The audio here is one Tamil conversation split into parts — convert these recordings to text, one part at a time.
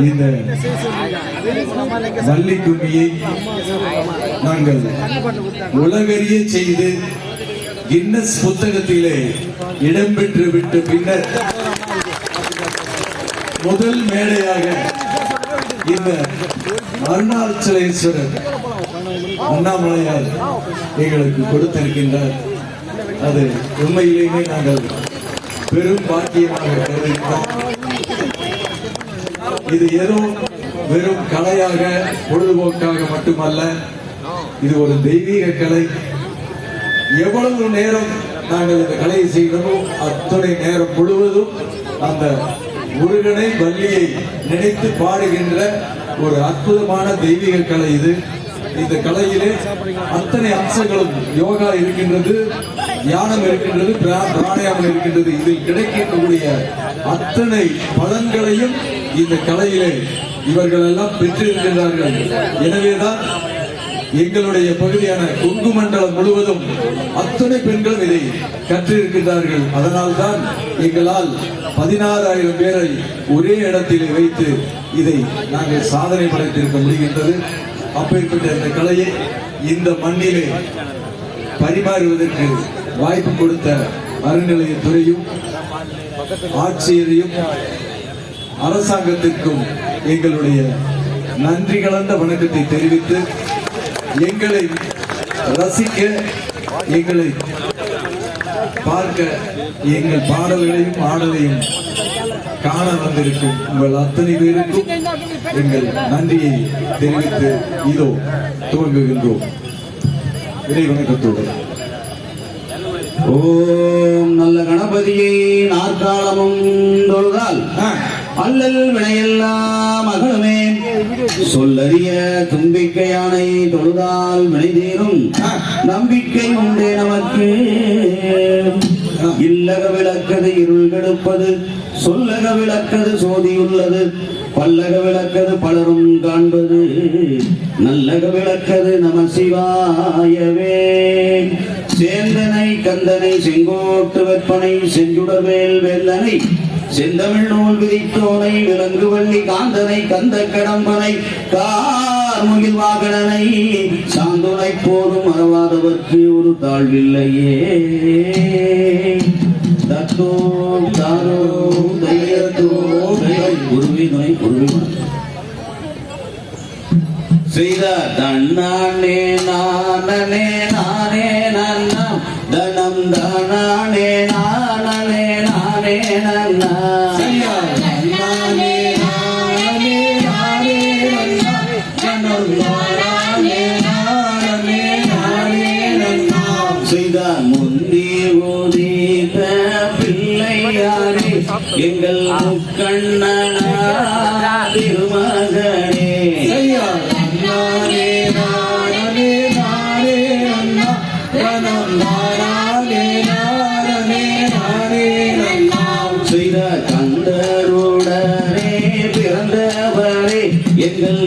இந்த வள்ளி கும்மியை நாங்கள் உலகறிய செய்து கின்னஸ் புத்தகத்திலே இடம்பெற்று விட்டு பின்னர் முதல் மேடையாக இந்த அருணாச்சலேஸ்வரர் அண்ணாமலையார் எங்களுக்கு கொடுத்திருக்கின்றார். அது உண்மையிலேயே நாங்கள் பெரும் பாக்கியமாக கருதுகிறோம் இது எதுவும் வெறும் கலையாக பொழுதுபோக்காக மட்டுமல்ல இது ஒரு தெய்வீக கலை. எவ்வளவு நேரம் நாங்கள் இந்த கலையை செய்கிறோமோ அத்துணை நேரம் முழுவதும் அந்த முருகனை வள்ளியை நினைத்து பாடுகின்ற ஒரு அற்புதமான தெய்வீக கலை இது. இந்த கலையிலே அத்தனை அம்சங்களும் யோகா இருக்கின்றது. தியானம் இருக்கின்றது பிரா- பிராணாயாமம் இருக்கின்றது. இதில் கிடைக்கக்கூடிய அத்தனை பலன்களையும் இந்த கலையிலே இவர்கள் எல்லாம் பெற்றிருக்கின்றார்கள். எனவேதான் எங்களுடைய பகுதியான கொங்கு மண்டலம் முழுவதும் அத்தனை பெண்களும் இதை கற்றிருக்கின்றார்கள். அதனால்தான் எங்களால் பதினாறாயிரம் பேரை ஒரே இடத்திலே வைத்து இதை நாங்கள் சாதனை படைத்திருக்க முடிகின்றது. அப்பேற்பட்ட இந்த கலையை இந்த மண்ணிலே பரிமாறுவதற்கு வாய்ப்பு கொடுத்த அறநிலையத்துறையும் ஆட்சியரையும் அரசாங்கத்திற்கும் எங்களுடைய நன்றி கலந்த வணக்கத்தை தெரிவித்து எங்களை ரசிக்க எங்களை பார்க்க எங்கள் பாடல்களையும் ஆடலையும் காண வந்திருக்கும் உங்கள் அத்தனை பேருக்கும் எங்கள் நன்றியை தெரிவித்து இதோ துவங்குகின்றோம். இறை வணக்கத்தோடு ஓம் நல்ல கணபதியை நாற்காலமும் தொழுதால் அல்லல் வினையெல்லாம் அகலுமே. சொல்லறிய தும்பிக்கை யானை தொழுதால் வினை தீரும் நம்பிக்கை உண்டே நமக்கு. இல்லக விளக்கது இருள் கெடுப்பது சொல்லக விளக்கது சோதியுள்ளது பல்லக விளக்கது பலரும் காண்பது நல்லக விளக்கது நம சிவாயவே. சேந்தனை கந்தனை செங்கோட்டு வெப்பனை செஞ்சுடர்வேல் வெல்லனை செந்தமிழ் நூல் விதித்தோனை விலங்கு வள்ளி காந்தனை கந்த கடம்பனை கார்முகில் வாகனனை சாந்துனை போதும் மறவாதவர்க்கு ஒரு தாழ்வில்லையே. தத்தோ தாரோ தையத்தோ குருவி துணை குருவி செய்த தன்னானே நானே நானே நன்னம் தனம் தானே நானே நானே நன்னா சரியா? எங்கள் முக்கண்ணனா திருமகனே.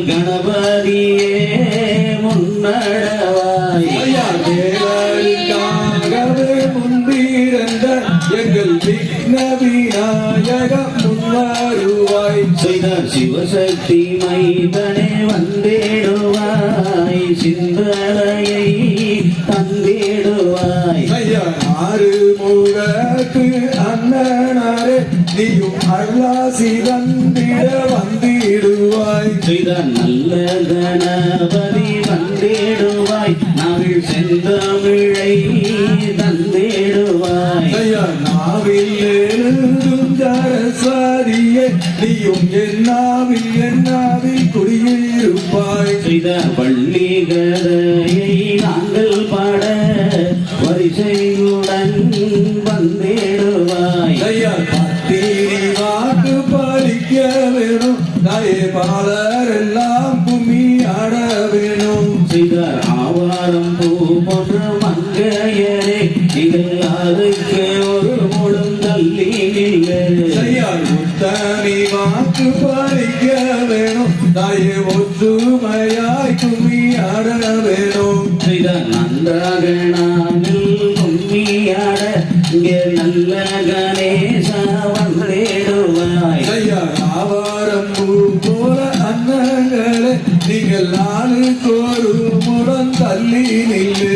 கணபதியே. செய்த சிவசக்தி மைதனே வந்தேடுவாய். சிந்தனையை தந்திடுவாய். ஆறு முகத்து அண்ணனாரே நீயும் அருளாசி தந்திட வந்திடுவாய். செய்த நல்ல கணபதி வந்திடுவாய். நாவில் செந்தமிழை தந்திடுவாய். ஐயா நாவில் சரஸ்வதியே நீயும் என்னாவில் என்னாவில் குடியிருப்பாய் செய்த பள்ளிகரையை நாங்கள் பாட வரிசையுடன் வந்திடுவாய். ஐயா பத்திரி வாக்கு பலிக்க வேணும். தாயே பாலர் எல்லாம் கும்மி ஆட வேணும். செய்த ஆவாரம் பூ போன்ற மங்கையரே நீங்கள் அதுக்கு ஒரு முழும் தள்ளி நில்லை. ஐயா பார்த்து பாதிக்க வேணும் தாயே ஒத்துமையாய் கும்மி ஆட வேணும் நன்றாக நானும் கும்மி ஆட இங்கே நல்ல கணேசா வந்தேடுவாய். ஐயா ஆவாரம் பூ போல அண்ணங்களே நீங்கள் நாளுக்கு ஒரு முடன் தள்ளி நில்லு.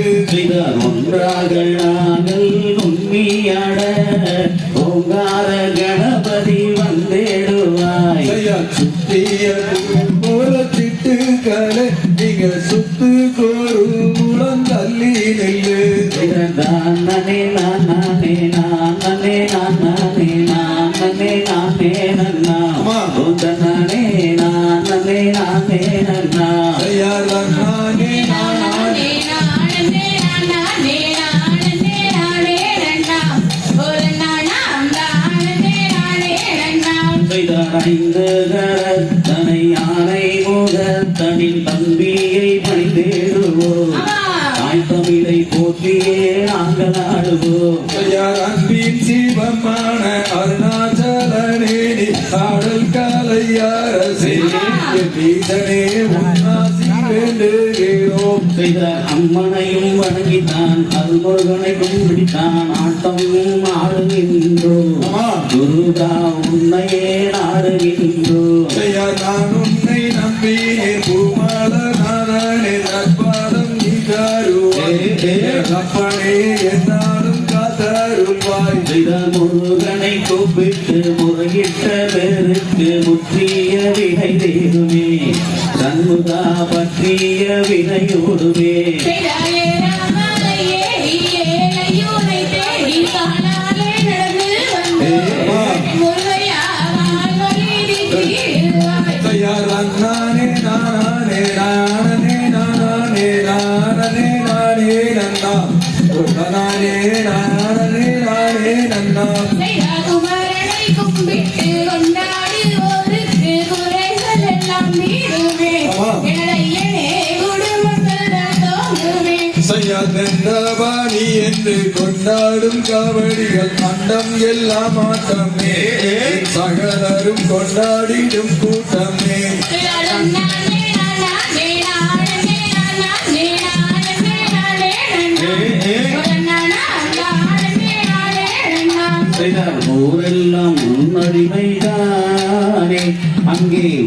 ஒன்றாக நானும் கும்மி ஆட கண சிட்டுக்களை நீங்க சுத்து கோரு முடம் தள்ளி நில்லு நானே நானே நானே நானே நானே நானே நன்னா. நானே நானே நானே நன்னா ஐயா நானே நானே செய்தாரைந்து தனை போற்றியே நாங்கள் ஆடுவோம். அன்பின் சிவமான அருணாச்சலனே நீ ஆடல் கலையாரசே. வீசனே உன்னாசி வேண்டுகிறோம். செய்த அம்மனையும் வணங்கித்தான் அருமுருகனை கும்பிடித்தான் ஆட்டம் ஆடுகின்றோம். துருகா உன்னையே நாடுகின்றோம். நான் உன்னை நம்பினேன் அப்பனே என்னாலும் காத்தருவாய் முருகனை கூப்பிட்டு முறையிட்ட பேருக்கு முற்றிய வினை தேருமே. சண்முகா பற்றிய வினையோடுமே செய்யாதண்டபாணி என்று கொண்டாடும் காவடிகள் மண்டம் எல்லாம் ஆட்டமே. சகலரும் கொண்டாடிடும் கூட்டமே.